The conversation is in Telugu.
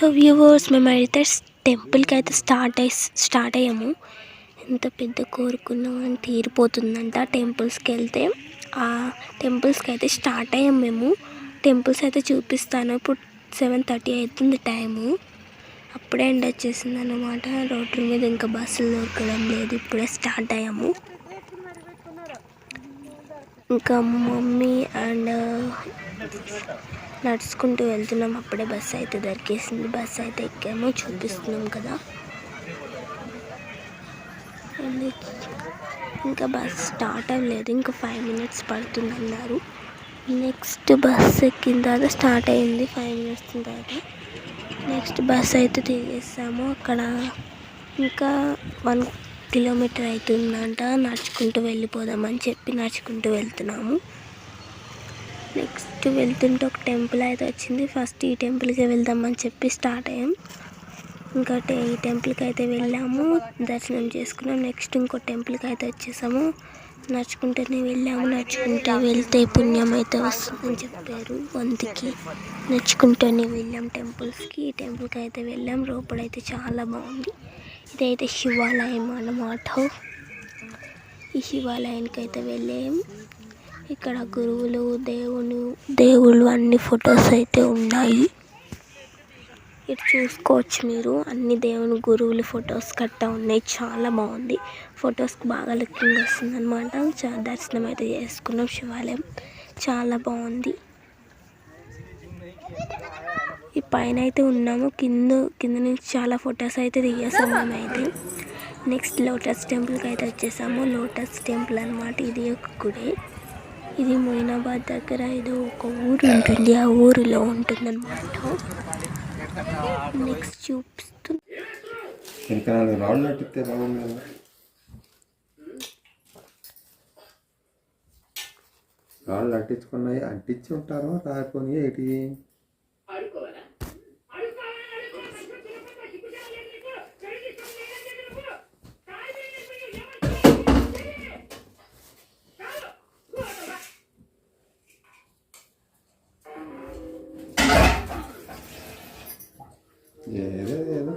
హలో వ్యూవర్స్ మేమైతే టెంపుల్కి అయితే స్టార్ట్ అయి స్టార్ట్ అయ్యాము. ఎంత పెద్ద కోరుకున్నామని తీరిపోతుందంట టెంపుల్స్కి వెళ్తే. ఆ టెంపుల్స్కి అయితే స్టార్ట్ అయ్యాం మేము. టెంపుల్స్ అయితే చూపిస్తాను. ఇప్పుడు సెవెన్ థర్టీ అవుతుంది టైము. అప్పుడే ఎండ్ వచ్చేసింది అనమాట రోడ్డు మీద ఇంకా బస్సులు దొరకడం లేదు. ఇప్పుడే స్టార్ట్ అయ్యాము. ఇంకా మమ్మీ అండ్ నడుచుకుంటూ వెళ్తున్నాం. అప్పుడే బస్సు అయితే దొరికేసింది. బస్సు అయితే ఎక్కాము. చూపిస్తున్నాం కదా. ఇంకా బస్ స్టార్ట్ అవ్వలేదు. ఇంకా ఫైవ్ మినిట్స్ పడుతుంది అన్నారు నెక్స్ట్ బస్ ఎక్కిన తర్వాత స్టార్ట్ అయింది. ఫైవ్ మినిట్స్ తర్వాత నెక్స్ట్ బస్ అయితే తిరిగేసాము. అక్కడ ఇంకా వన్ కిలోమీటర్ అవుతుందంట. నడుచుకుంటూ వెళ్ళిపోదామని చెప్పి నడుచుకుంటూ వెళ్తున్నాము. నెక్స్ట్ వెళ్తుంటే ఒక టెంపుల్ అయితే వచ్చింది. ఫస్ట్ ఈ టెంపుల్కి వెళ్దామని చెప్పి స్టార్ట్ అయ్యాం. ఇంకా టే- ఈ టెంపుల్కి అయితే వెళ్ళాము. దర్శనం చేసుకున్నాం. నెక్స్ట్ ఇంకో టెంపుల్కి అయితే వచ్చేసాము. నడుచుకుంటూనే వెళ్ళాము. నడుచుకుంటూ వెళ్తే పుణ్యం అయితే వస్తుందని చెప్పారు వంతికి. నడుచుకుంటూనే వెళ్ళాం టెంపుల్స్కి. ఈ టెంపుల్కి అయితే వెళ్ళాం. రోపడైతే చాలా బాగుంది. ఇదైతే శివాలయం అన్నమాట. ఈ శివాలయానికి అయితే వెళ్ళాం. ఇక్కడ గురువులు దేవులు దేవుళ్ళు అన్ని ఫొటోస్ అయితే ఉన్నాయి. ఇటు చూసుకోవచ్చు మీరు. అన్ని దేవుని గురువులు ఫొటోస్ కట్టా ఉన్నాయి. చాలా బాగుంది. ఫొటోస్కి బాగా లుకింగ్ వస్తుంది అనమాట దర్శనం అయితే చేసుకున్నాం శివాలయం. చాలా బాగుంది ఈ పైన అయితే ఉన్నాము. కింద కింద నుంచి చాలా ఫొటోస్ అయితే దిగేసాము మేమైతే. నెక్స్ట్ లోటస్ టెంపుల్కి అయితే వచ్చేసాము. లోటస్ టెంపుల్ అనమాట ఇది ఒక గుడి. ఇది మొయినాబాద్ దగ్గర ఏదో ఒక ఊరు ఉంటుంది. ఆ ఊరిలో ఉంటుందన్నమాట. నెక్స్ట్ చూపిస్తూ రాళ్ళు రాళ్ళు అట్టించుకున్నాయి అంటించి ఉంటారు? రాకపోయి ఏంటి? ఏదో ఏదో